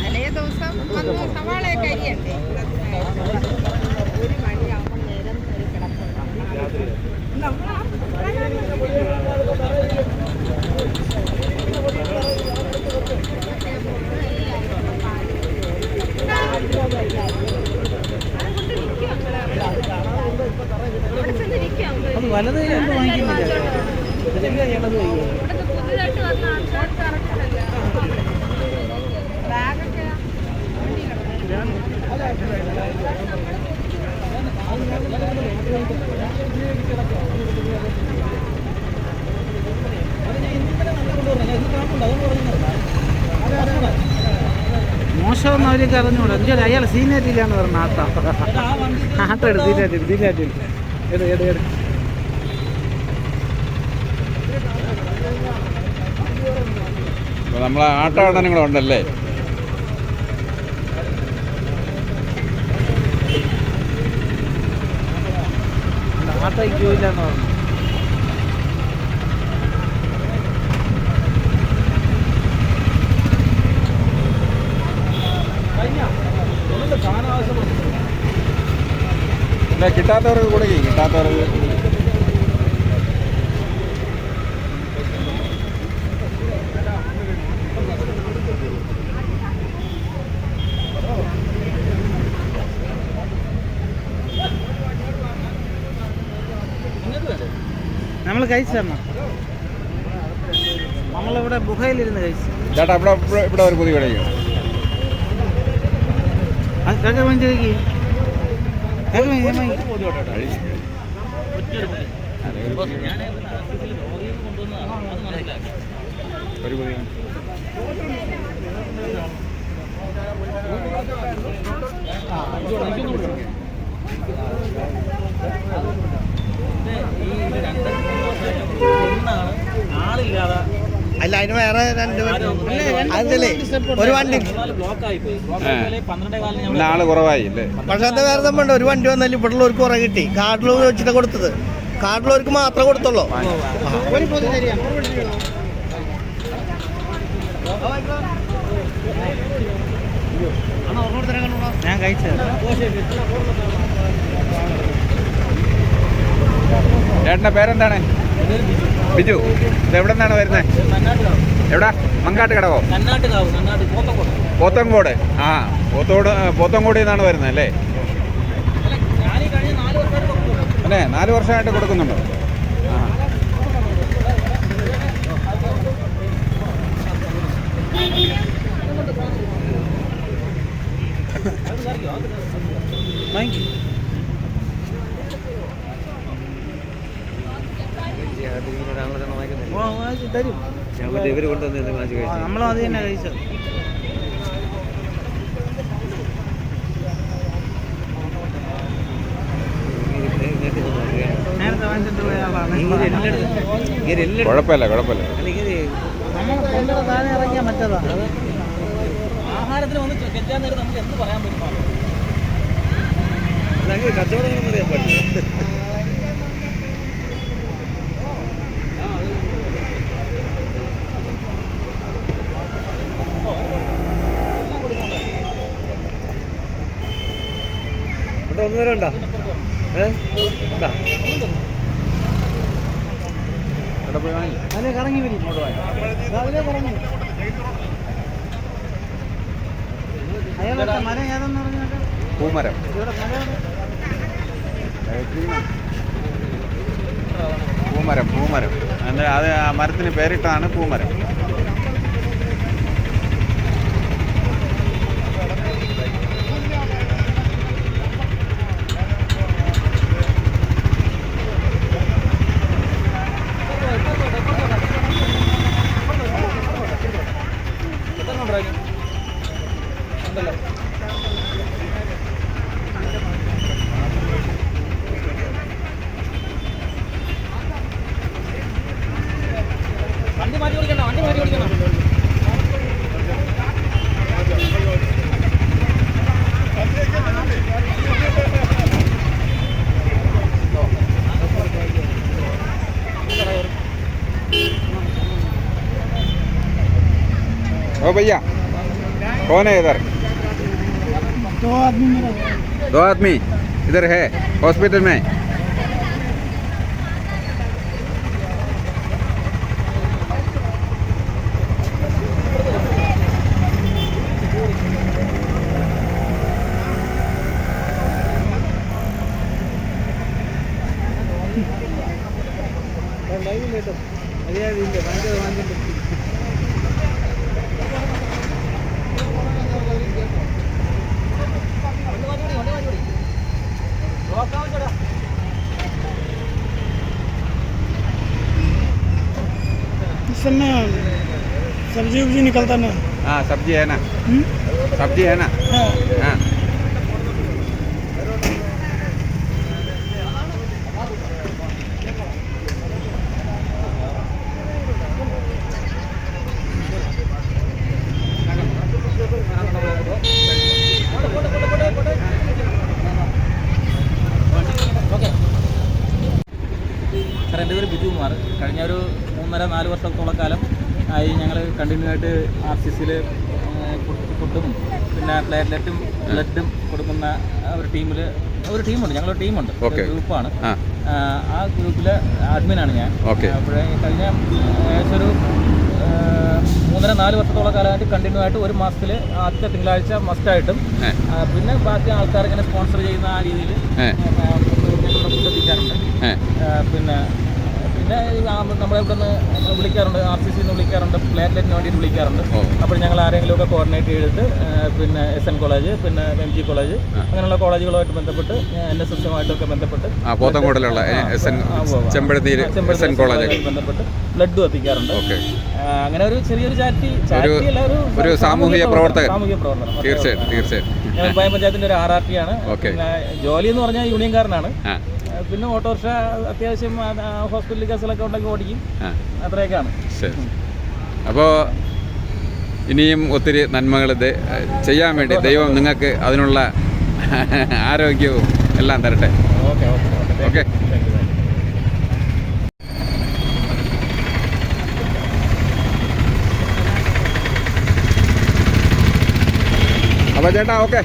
തലേ ദിവസം വന്ന് സവാളയൊക്കെ അരിയണ്ടേ ഒരു മണിയാവുമ്പോൾ നേരം കിടക്കും നമ്മൾ വലത് കൈ കൊണ്ട് വാങ്ങിക്കുന്നില്ല. കൈ. ഇടത് കൈ മോശമെന്ന് അവർക്ക് അറിഞ്ഞൂടാ എന്നുവെച്ചാൽ അയാൾ സീനിയറ്റില്ലാന്ന് പറഞ്ഞ ആട്ടാ ആട്ടോ എടു സീനിയറ്റ് ഇല്ല എട്. നമ്മളെ ആട്ടാടനങ്ങളുണ്ടല്ലേ? കിട്ടാത്തവർക്ക് കൊടുക്കും കിട്ടാത്തവർക്ക് കഴിച്ചമ്മ. നമ്മളിവിടെ ഗുഹയിലിരുന്ന് കഴിച്ചു. ചേട്ടാ ഇവിടെ ഇവിടെ- ഒരു പുതിയ അത് കേൾക്കാൻ വേണ്ടി. ഒരു പുതിയ ആളില്ലാതെ അല്ല അതിന് വേറെ രണ്ട് അതല്ലേ ഒരു വണ്ടി. ആൾ കുറവായി പക്ഷെ അത് വേറെ സംഭവം ഒരു വണ്ടി വന്നാലും ഇവിടെ ഉള്ളവർക്ക് കുറെ കിട്ടി. കാട്ടിൽ വെച്ചിട്ട് കൊടുത്തത്. കാട്ടിലുള്ളവർക്ക് മാത്രമേ കൊടുത്തുള്ളൂ. ഞാൻ കഴിച്ചത്. ചേട്ടന്റെ പേരെന്താണ്? ബിജു ഇത് എവിടെ നിന്നാണ് വരുന്നത് എവിടെ മങ്കാട്ട് കടവോ പോത്തങ്കോട്. ആ പോത്തോട് പോത്തങ്കോടിൽ നിന്നാണ് വരുന്നത് അല്ലേ? അല്ലേ? നാല് വർഷമായിട്ട് കൊടുക്കുന്നുണ്ടോ ആ വാങ്ങിക്കും തരും. നമ്മളും അത് തന്നെ കഴിച്ചത്. കുഴപ്പമില്ല കുഴപ്പമില്ല. ആഹാരത്തിന് വന്ന് കെറ്റാൻ നേരം നമുക്ക് എന്ത് പറയാൻ പറ്റും? ഒന്നുവരണ്ടോ പോയി വാങ്ങി അതിലെ കറങ്ങി വരും കറങ്ങി അയാളുടെ മരം ഏതെന്ന് പറഞ്ഞാൽ പൂമരം. പൂമരം പൂമരം. അത് ആ മരത്തിന് പേരിട്ടാണ് പൂമരം. भैया कौन है इधर? दो आदमी दो आदमी इधर है हॉस्पिटल में। सब्ज़ी उब्जी निकलता ना? हाँ सब्ज़ी है ना। सब्ज़ी है ना? हाँ। സാർ എന്റെ പേര് ബിജു കുമാർ കഴിഞ്ഞ ഒരു മൂന്നര നാല് വർഷത്തോളം കാലം ആയി ഞങ്ങൾ കണ്ടിന്യൂ ആയിട്ട് ആർ സി സിയിൽ ഫുഡും പിന്നെ പ്ലേറ്റ്ലെറ്റും ബ്ലഡും കൊടുക്കുന്ന ഒരു ടീമിൽ ഒരു ടീമുണ്ട്. ഞങ്ങളൊരു ടീമുണ്ട്. ഗ്രൂപ്പാണ്. ആ. ഗ്രൂപ്പിലെ അഡ്മിനാണ് ഞാൻ. അപ്പോഴേ കഴിഞ്ഞ ഏകദേശം ഒരു മൂന്നര നാല് വർഷത്തോളം കാലമായിട്ട് കണ്ടിന്യൂ ആയിട്ട് ഒരു മാസത്തിൽ ആദ്യത്തെ തിങ്കളാഴ്ച മസ്റ്റായിട്ടും ആയിട്ടും പിന്നെ ബാക്കി ആൾക്കാർ ഇങ്ങനെ സ്പോൺസർ ചെയ്യുന്ന ആ രീതിയിൽ ഫുഡ് എത്തിക്കാറുണ്ട്. പിന്നെ പിന്നെ നമ്മളെ ഇവിടെ നിന്ന് വിളിക്കാറുണ്ട് ആർ സി സിന്ന് വിളിക്കാറുണ്ട് പ്ലേറ്റ്ലെറ്റിന് വേണ്ടിയിട്ട് വിളിക്കാറുണ്ട്. അപ്പോൾ ഞങ്ങൾ ആരെങ്കിലും ഒക്കെ കോർഡിനേറ്റ് ചെയ്തിട്ട് പിന്നെ എസ് എൻ കോളേജ് പിന്നെ എം ജി കോളേജ് അങ്ങനെയുള്ള കോളേജുകളുമായിട്ട് ബന്ധപ്പെട്ട് എൻ എസ് എസുമായിട്ടൊക്കെ ബന്ധപ്പെട്ട് പോത്തങ്കോടിലുള്ള S N Chempazhanthy S N college ബന്ധപ്പെട്ട് ബ്ലഡ് എത്തിക്കാറുണ്ട്. അങ്ങനെ ഒരു ചെറിയൊരു ചാറ്റി ഒരു സാമൂഹിക പ്രവർത്തകൻ. തീർച്ചയായിട്ടും തീർച്ചയായിട്ടും. ഉപ്പായം പഞ്ചായത്തിന്റെ ഒരു ആർ ആർ ടി ആണ്. ജോലി എന്ന് പറഞ്ഞാൽ യൂണിയൻകാരനാണ്. പിന്നെ ഓട്ടോറിക്ഷ അത്യാവശ്യം ഹോസ്പിറ്റൽ കേസുകളൊക്കെ ഉണ്ടെങ്കിൽ ഓടിക്കും. അത്രയൊക്കെയാണ്. അപ്പോൾ ഇനിയും ഒത്തിരി നന്മകൾ ചെയ്യാൻ വേണ്ടി ദൈവം നിങ്ങൾക്ക് അതിനുള്ള ആരോഗ്യവും എല്ലാം തരട്ടെ. Okay okay okay. Thank you അപ്പോൾ ചേട്ടാ ഓക്കെ